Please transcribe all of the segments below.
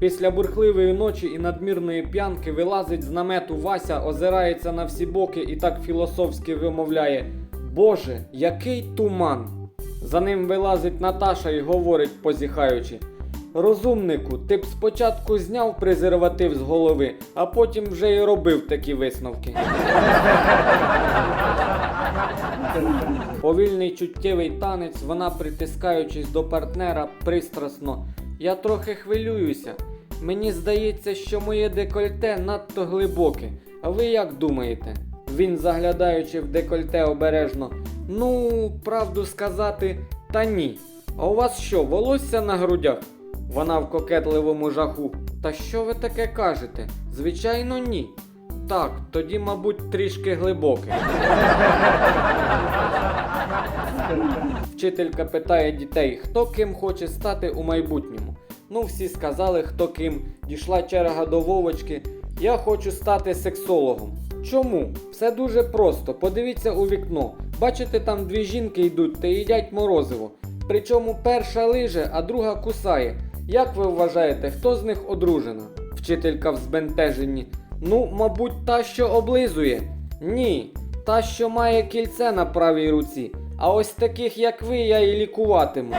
Після бурхливої ночі і надмірної п'янки вилазить з намету Вася, озирається на всі боки і так філософськи вимовляє: Боже, який туман! За ним вилазить Наташа і говорить, позіхаючи. Розумнику, ти б спочатку зняв презерватив з голови, а потім вже й робив такі висновки. Повільний чуттєвий танець, вона притискаючись до партнера пристрасно. Я трохи хвилююся. Мені здається, що моє декольте надто глибоке. А ви як думаєте? Він, заглядаючи в декольте обережно. Ну, правду сказати, та ні. А у вас що, волосся на грудях? Вона в кокетливому жаху. Та що ви таке кажете? Звичайно, ні. Так, тоді, мабуть, трішки глибоке. Вчителька питає дітей, хто ким хоче стати у майбутньому. Ну, всі сказали, хто ким. Дійшла черга до Вовочки. Я хочу стати сексологом. Чому? Все дуже просто. Подивіться у вікно. Бачите, там дві жінки йдуть та їдять морозиво. Причому перша лиже, а друга кусає. Як ви вважаєте, хто з них одружена? Вчителька в збентеженні. Ну, мабуть, та, що облизує. Ні, та, що має кільце на правій руці. А ось таких, як ви, я і лікуватиму.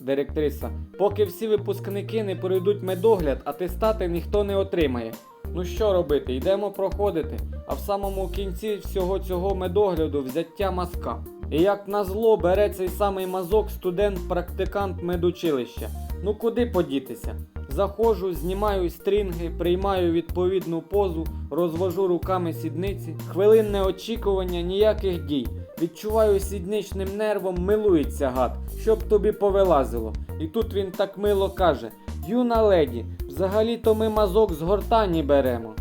Директриса, поки всі випускники не пройдуть медогляд, атестати ніхто не отримає. Ну що робити, йдемо проходити, а в самому кінці всього цього медогляду взяття мазка. І як назло бере цей самий мазок студент-практикант медучилища. Ну куди подітися? Заходжу, знімаю стрінги, приймаю відповідну позу, розвожу руками сідниці, хвилинне очікування, ніяких дій. Відчуваю сідничним нервом, милується гад, щоб тобі повилазило. І тут він так мило каже: Юна леді, взагалі-то ми мазок з гортані беремо.